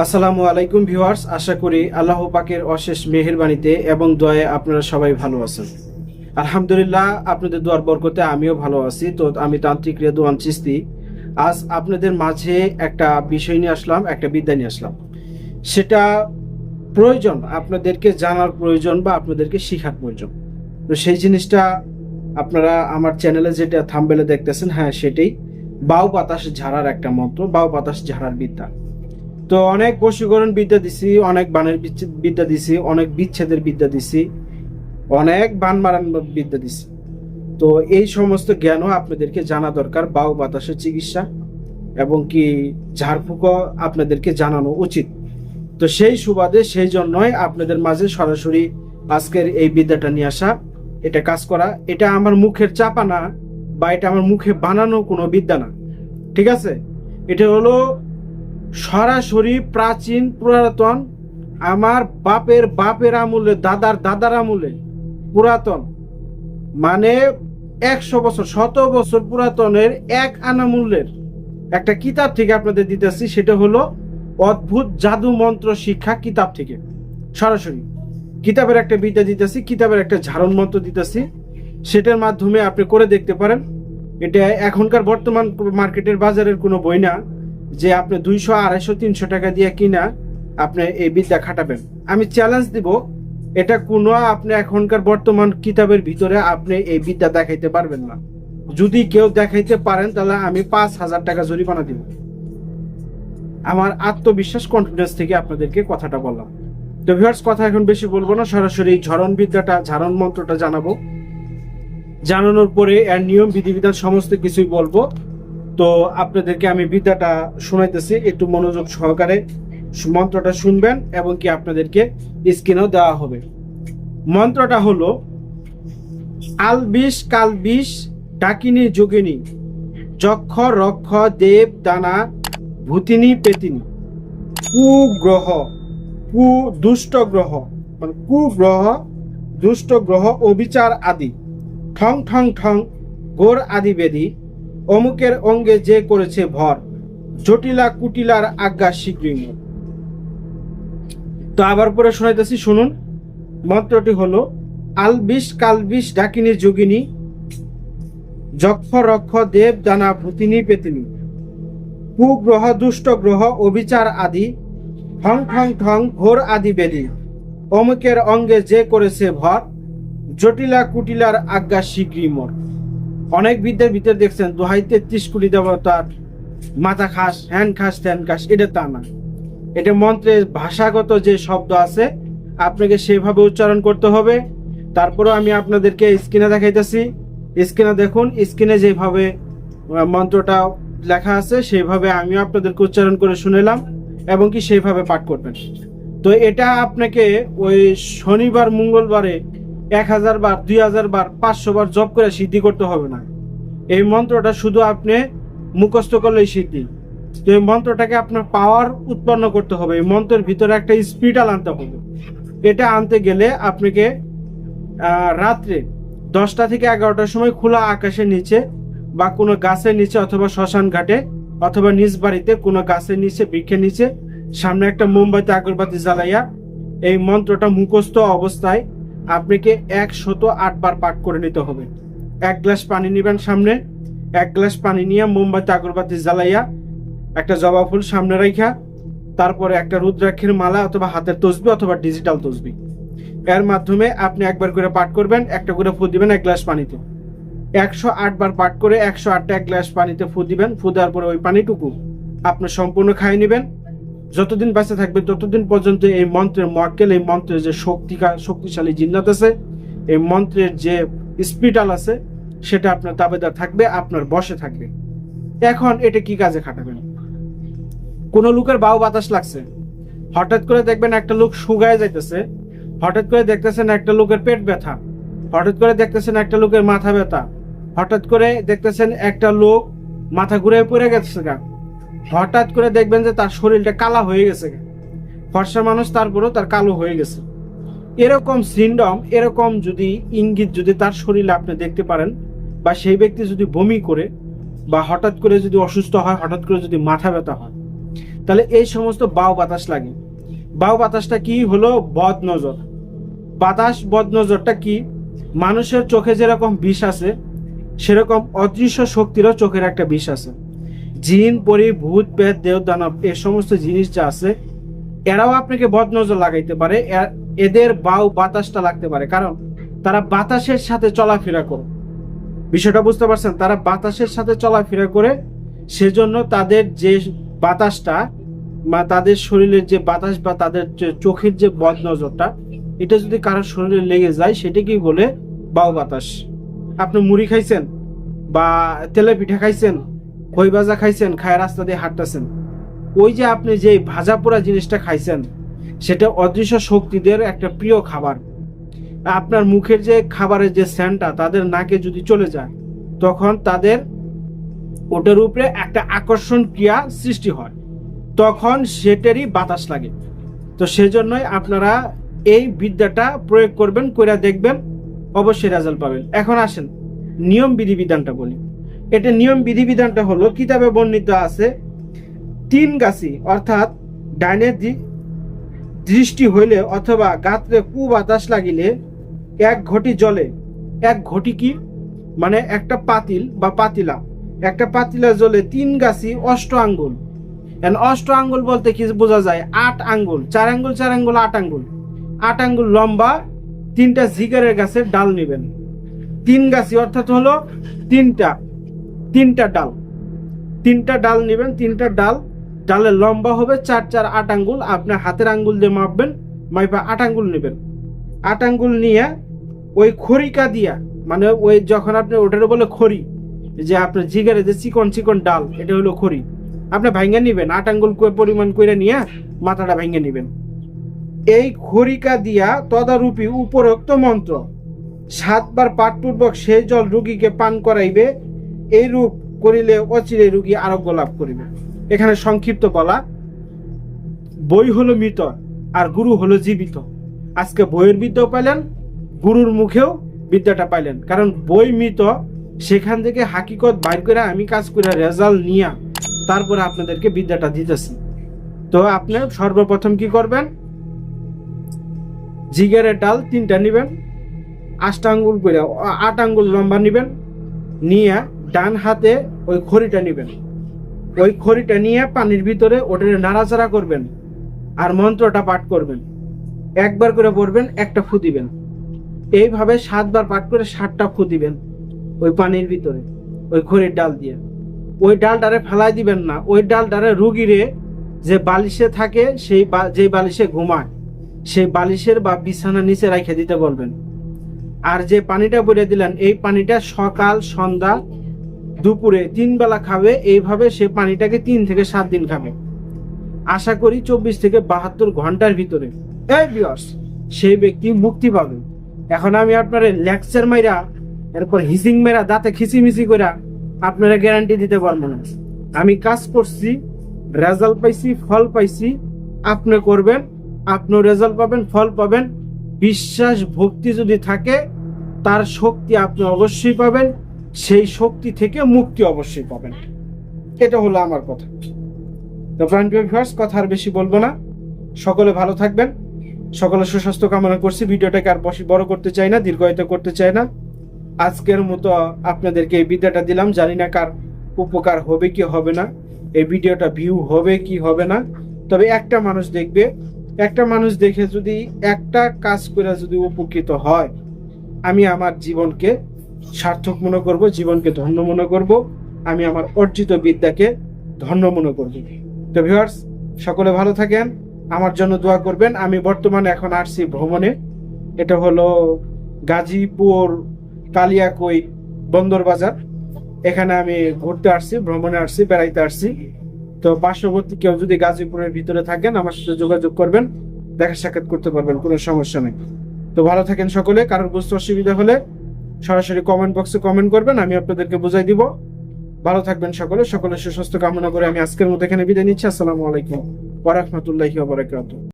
আসসালামু আলাইকুম ভিউয়ার্স, আশা করি আল্লাহ পাকের অশেষ মেহেরবানিতে এবং দয়ে আপনারা সবাই ভালো আছেন। আলহামদুলিল্লাহ, আপনাদের দোয়ার বরকতে আমিও ভালো আছি। তো আমি তান্ত্রিক রেদুয়ান চিস্তি আজ আপনাদের মাঝে একটা বিষয় নিয়ে আসলাম, একটা বিদ্যা নিয়ে আসলাম। সেটা প্রয়োজন, আপনাদেরকে জানার প্রয়োজন বা আপনাদেরকে শেখার প্রয়োজন। তো সেই জিনিসটা আপনারা আমার চ্যানেলে যেটা থাম্বেলে দেখতেছেন হ্যাঁ সেটাই। বাউ বাতাস ঝাড়ার একটা মন্ত্র বাউ বাতাস ঝাড়ার বিদ্যা। তো অনেক বশীকরণ বিদ্যা দিছি, অনেক বানের বিদ্যা দিছি, অনেক বিচ্ছেদের বিদ্যা দিছি, অনেক বান মারান বিদ্যা দিছি। তো এই সমস্ত জ্ঞানও আপনাদেরকে জানা দরকার বাউ বাতাসের চিকিৎসা এবং কি ঝাড়ফুঁকও আপনাদেরকে জানানো উচিত। তো সেই সুবাদে সেই জন্যই আপনাদের মাঝে সরাসরি আজকের এই বিদ্যাটা নিয়ে আসা, এটা কাজ করা, এটা আমার মুখের চাপা না বা এটা আমার মুখে বানানো কোনো বিদ্যা না। ঠিক আছে? এটা হলো সরাসরি প্রাচীন পুরাতন, আমার বাপের বাপের আমলে, দাদার দাদার আমলে পুরাতন। মানে একশো বছর, শত বছর পুরাতনের এক আনা মূল্যের একটা কিতাব থেকে আপনাদের দিতেছি, সেটা হলো অদ্ভুত জাদু মন্ত্র শিক্ষা কিতাব থেকে। সরাসরি কিতাবের একটা বিদ্যা দিতেছি, কিতাবের একটা ঝাড়ন মন্ত্র দিতেছি। সেটার মাধ্যমে আপনি করে দেখতে পারেন। এটা এখনকার বর্তমান মার্কেটের বাজারের কোনো বই না। যে আপনি দুইশো, আড়াইশো, তিনশো টাকা দিয়ে কিনা আপনি এই বিদ্যা খাটাবেন। আমি চ্যালেঞ্জ দিব, এটা কোনো আপনি এখনকার বর্তমান কিতাবের ভিতরে আপনি এই বিদ্যা দেখাইতে পারবেন না। যদি কেউ দেখাইতে পারেন, তাহলে আমি পাঁচ হাজার টাকা জরিমানা দিব। আমার আত্মবিশ্বাস কনফিডেন্স থেকে আপনাদেরকে কথাটা বললাম। তো ভিউয়ার্স কথা এখন বেশি বলব না, সরাসরি ঝরণ বিদ্যাটা, ঝারণ মন্ত্রটা জানাব। জানানোর পরে এর নিয়ম, বিধিবিধান, সমস্ত কিছুই বলব। তো আপনাদেরকে আমি বিদ্যাটা শোনাইতেছি, একটু মনোযোগ সহকারে মন্ত্রটা শুনবেন এবং কি আপনাদেরকে স্ক্রিনেও দেওয়া হবে। মন্ত্রটা হলো আলবিষ কালবিষ ডাকিনী যোগিনী, যক্ষ রক্ষ দেব দানা ভূতিনী পেতিনী কুগ্রহ কু দুষ্ট গ্রহ মানে কুগ্রহ দুষ্ট গ্রহ অবিচার আদি, ঠং ঠং ঠং গোর আদি বেদী অমুকের অঙ্গে যে করেছে ভর, জটিলা কুটিলার আজ্ঞা শীঘ্রই। তো আবার পরে শোনাইতেছি, শুনুন মন্ত্রটি হলো আলবিষ কালবিষ ডাকিনী যোগিনী যক্ষ রক্ষ দেব দানা ভূতিনী পেতিনী, কুগ্রহ দুষ্ট গ্রহ অবিচার আদি, ঠং ঠং ঠং ঘোর আদি বেদী, অমুকের অঙ্গে যে করেছে ভর, জটিলা কুটিলার আজ্ঞা শীঘ্রই মোর অনেক বিদ্যার ভিতরে দেখছেন, দোহাই তেত্রিশ কোটি দেবতার মাথা খাস, হ্যান খাস, ত্যান খাস, এটা তা না। এটা মন্ত্রের ভাষাগত যে শব্দ আছে, আপনাকে সেভাবে উচ্চারণ করতে হবে। তারপরেও আমি আপনাদেরকে স্ক্রিনে দেখাইতেছি। স্ক্রিনে দেখুন, স্ক্রিনে যেভাবে মন্ত্রটা লেখা আছে সেইভাবে আমিও আপনাদেরকে উচ্চারণ করে শুনেলাম এবং কি সেইভাবে পাঠ করবেন। তো এটা আপনাকে ওই শনিবার, মঙ্গলবারে এক হাজার বার, দুই হাজার বার, পাঁচশো বার জব করে সিদ্ধি করতে হবে না। এই মন্ত্রটা শুধু আপনি মুখস্থ করলেই সিদ্ধি। তো এই মন্ত্রটাকে আপনার পাওয়ার উৎপন্ন করতে হবে। এই মন্ত্রের ভিতরে একটা স্পিডাল আনতে হবে। এটা আনতে গেলে আপনাকে রাত্রে দশটা থেকে এগারোটার সময় খোলা আকাশের নিচে বা কোনো গাছের নিচে অথবা শ্মশান ঘাটে অথবা নিজ বাড়িতে কোনো গাছের নিচে, বৃক্ষের নিচে, সামনে একটা মোমবাতি, আগরবাতি জ্বালাইয়া এই মন্ত্রটা মুখস্থ অবস্থায় আপনাকে একশত আটবার পাঠ করে নিতে হবে। এক গ্লাস পানি নেবেন সামনে, এক গ্লাস পানি নিয়ে মোমবাতি, আগরবাতি জ্বালাইয়া একটা জবা ফুল সামনে রাখা তারপরে একটা রুদ্রাক্ষের মালা অথবা হাতের তসবি অথবা ডিজিটাল তসবি। এর মাধ্যমে আপনি একবার করে পাঠ করবেন, একটা করে ফু দিবেন এক গ্লাস পানিতে। একশো আট বার পাঠ করে একশো আটটা এক গ্লাস পানিতে ফু দিবেন ফু দেওয়ার পরে ওই পানিটুকু আপনি সম্পূর্ণ খাই নেবেন। যতদিন বেঁচে থাকবে, ততদিন পর্যন্ত এই মন্ত্রের মক্কেল এই মন্ত্রের যে শক্তিকা শক্তিশালী জিন্নাত আছে, এই মন্ত্রের যে স্পিটাল আছে, সেটা আপনার তাবেদার থাকবে, আপনার বসে থাকবে। এখন এটা কি কাজে খাটাবেন? কোন লোকের বাউ বাতাস লাগছে। হঠাৎ করে দেখবেন একটা লোক শুগায় যাইতেছে। হঠাৎ করে দেখতেছেন একটা লোকের পেট ব্যথা। হঠাৎ করে দেখতেছেন একটা লোকের মাথা ব্যথা। হঠাৎ করে দেখতেছেন একটা লোক মাথা ঘুরে পড়ে গেছে গা। হঠাৎ করে দেখবেন যে তার শরীরটা কালা হয়ে গেছে। ফর্সা মানুষ তারপরেও তার কালো হয়ে গেছে। এরকম সিন্ডম এরকম যদি ইঙ্গিত যদি তার শরীরে আপনি দেখতে পারেন বা সেই ব্যক্তি যদি বমি করে বা হঠাৎ করে যদি অসুস্থ হয়, হঠাৎ করে যদি মাথা ব্যথা হয়, তাহলে এই সমস্ত বাউ বাতাস লাগে। বাউ বাতাসটা কি হলো? বদ নজর বাতাস বদ নজরটা কি? মানুষের চোখে যেরকম বিষ আছে, সেরকম অদৃশ্য শক্তিরও চোখের একটা বিষ আছে। জিন, পরি, ভূত পেট দেহ দানব এ সমস্ত জিনিস যা আছে, এরাও আপনাকে বদনজর লাগাইতে পারে এদের বাউ বাতাসটা লাগতে পারে। কারণ তারা বাতাসের সাথে চলাফেরা করে। বিষয়টা বুঝতে পারছেন? তারা বাতাসের সাথে চলাফেরা করে, সেজন্য তাদের যে বাতাসটা, বা তাদের শরীরের যে বাতাস বা তাদের চোখের যে বদনজরটা, এটা যদি কারোর শরীরে লেগে যায়, সেটাকেই বলে বাউ বাতাস। আপনি মুড়ি খাইছেন, বা তেলে পিঠা খাইছেন খই ভাজা খাইছেন? খায় রাস্তা দিয়ে হাঁটতেছেন। ওই যে আপনি যে ভাজা পোড়া জিনিসটা খাইছেন, সেটা অদৃশ্য শক্তিদের একটা প্রিয় খাবার। আপনার মুখের যে খাবারের যে স্যান্ডটা, তাদের নাকে যদি চলে যায়, তখন তাদের ওটার উপরে একটা আকর্ষণ ক্রিয়া সৃষ্টি হয়। তখন সেটারই বাতাস লাগে। তো সেজন্যই আপনারা এই বিদ্যাটা প্রয়োগ করবেন, কইরা দেখবেন, অবশ্যই রেজাল্ট পাবেন। এখন আসেন নিয়ম বিধিবিধানটা বলি। এটা নিয়ম, বিধিবিধানটা হলো, কিতাবে বর্ণিত আছে, তিন গাছি, অর্থাৎ ডাইনে দৃষ্টি হইলে অথবা গাত্রে কু বাতাস লাগিলে এক ঘটি জলে। এক ঘটি কি? মানে একটা পাতিল বা পাতিলা। একটা পাতিলা জলে তিন গাছি অষ্ট আঙ্গুল। অষ্ট আঙ্গুল বলতে কি বোঝা যায়? আট আঙ্গুল। চার আঙ্গুল চার আঙ্গুল, আট আঙ্গুল। আট আঙ্গুল লম্বা, তিনটা জিগারের গাছের ডাল নেবেন। তিন গাছি অর্থাৎ হলো তিনটা। তিনটা ডাল। তিনটা ডাল নেবেন, তিনটা ডাল। ডালের লম্বা হবে চার চার আট আঙ্গুল। আপনার হাতের আঙ্গুল দিয়ে মাপবেন, মাইপা আট আঙ্গুল নেবেন। আট আঙ্গুল নিয়ে ওই খড়িকা দিয়া মানে ওই যখন আপনি ওটার বলে খড়ি, যে আপনার জিগারে যে চিকন চিকন ডাল, এটা হলো খড়ি। আপনি ভাঙ্গা নিবেন, আট আঙ্গুল পরিমাণ করে নিয়ে মাথাটা ভাঙ্গা নিবেন। এই খড়িকা দিয়া তদারূপী উপরোক্ত মন্ত্র, সাতবার পাঠপূর্বক সেই জল রুগীকে পান করাইবে এই রূপ করিলে অচিরে রুগী আরোগ্য লাভ করিবে। এখানে সংক্ষিপ্ত বলা, বই হলো মৃত, আর গুরু হলো জীবিত। আজকে বইয়ের বিদ্যাও পাইলেন, গুরুর মুখেও বিদ্যাটা পাইলেন। কারণ বই মৃত, সেখান থেকে হাকিকত বাইর করে আমি কাজ করে রেজাল্ট নিয়ে তারপরে আপনাদেরকে বিদ্যাটা দিতেছি। তো আপনি সর্বপ্রথম কি করবেন? জিগেরের ডাল তিনটা নেবেন আষ্ট আঙ্গুল করে আট আঙ্গুল লম্বা নেবেন, নিয়ে ডান হাতে ওই খড়িটা নেবেন। ওই খড়িটা নিয়ে পানির ভিতরে ওটা নাড়াচাড়া করবেন আর মন্ত্রটা পাঠ করবেন। একবার করে পড়বেন একটা ফু দিবেন। এইভাবে সাতবার পাঠ করে সাতটা ফু দিবেন ওই পানির ভিতরে, ওই খড়ির ডাল দিয়ে। ওই ডালটারে ফেলাই দিবেন না, ওই ডালটারে রুগীরে যে বালিশে থাকে, সেই যেই বালিশে ঘুমায়, সেই বালিশের বা বিছানা নিচে রেখে দিতে বলবেন। আর যে পানিটা বলে দিলেন, এই পানিটা সকাল, সন্ধ্যা দুপুরে তিন বেলা খাবে, এইভাবে সে পানিটাকে তিন থেকে সাত দিন খাবে। আশা করি চব্বিশ থেকে বাহাত্তর ঘণ্টার ভিতরে। এই বিয়স সেই ব্যক্তি মুক্তি পাবে। এখন আমি আপনার লেকচার মাইরা, এরপর হিসিং মেরা দাঁতে খিচিমিচি কইরা আপনারা গ্যারান্টি দিতে পারব না। আমি কাজ করছি রেজাল্ট পাইছি, ফল পাইছি, আপনি করবেন আপনি রেজাল্ট পাবেন, ফল পাবেন। বিশ্বাস, ভক্তি যদি থাকে, তার শক্তি আপনি অবশ্যই পাবেন। সেই শক্তি থেকে মুক্তি অবশ্যই পাবেন। এটা হলো আমার কথা। তো ফ্রেন্ড কথা আর বেশি বলব না। সকলে ভালো থাকবেন। সকলে সুস্বাস্থ্য কামনা করছি। ভিডিওটাকে আর বেশি বড় করতে চাই না, দীর্ঘায়িত করতে চাই না। আজকের মতো আপনাদেরকে এই বিদ্যাটা দিলাম। জানি না কার উপকার হবে কি হবে না। এই ভিডিওটা ভিউ হবে কি হবে না। তবে একটা মানুষ দেখবে। একটা মানুষ দেখে যদি একটা কাজ করে যদি উপকৃত হয়, আমি আমার জীবনকে সার্থক মনে করব, জীবনকে ধন্য মনে করব, আমি আমার অর্জিত বিদ্যাকে ধন্য মনে করব। তো ভিউয়ার্স সকলে ভালো থাকেন, আমার জন্য দোয়া করবেন। আমি বর্তমানে এখন আসছি ভ্রমণে। এটা হলো গাজীপুর কালিয়াকই বন্দর বাজার। এখানে আমি ঘুরতে আসছি, ভ্রমণে আসছি, বেড়াইতে আসছি। তো পার্শ্ববর্তী কেউ যদি গাজীপুরের ভিতরে থাকেন, আমার সাথে যোগাযোগ করবেন, দেখা সাক্ষাৎ করতে পারবেন, কোনো সমস্যা নেই। তো ভালো থাকেন সকলে, কারোর বুঝতে অসুবিধা হলে সরাসরি কমেন্ট বক্সে কমেন্ট করবেন, আমি আপনাদেরকে বুঝাই দিব। ভালো থাকবেন সকলে সকলে সুস্বাস্থ্য কামনা করে আমি আজকের মতো এখানে বিদায় নিচ্ছি। আসসালামু আলাইকুম ওয়া বারাকাতুহু।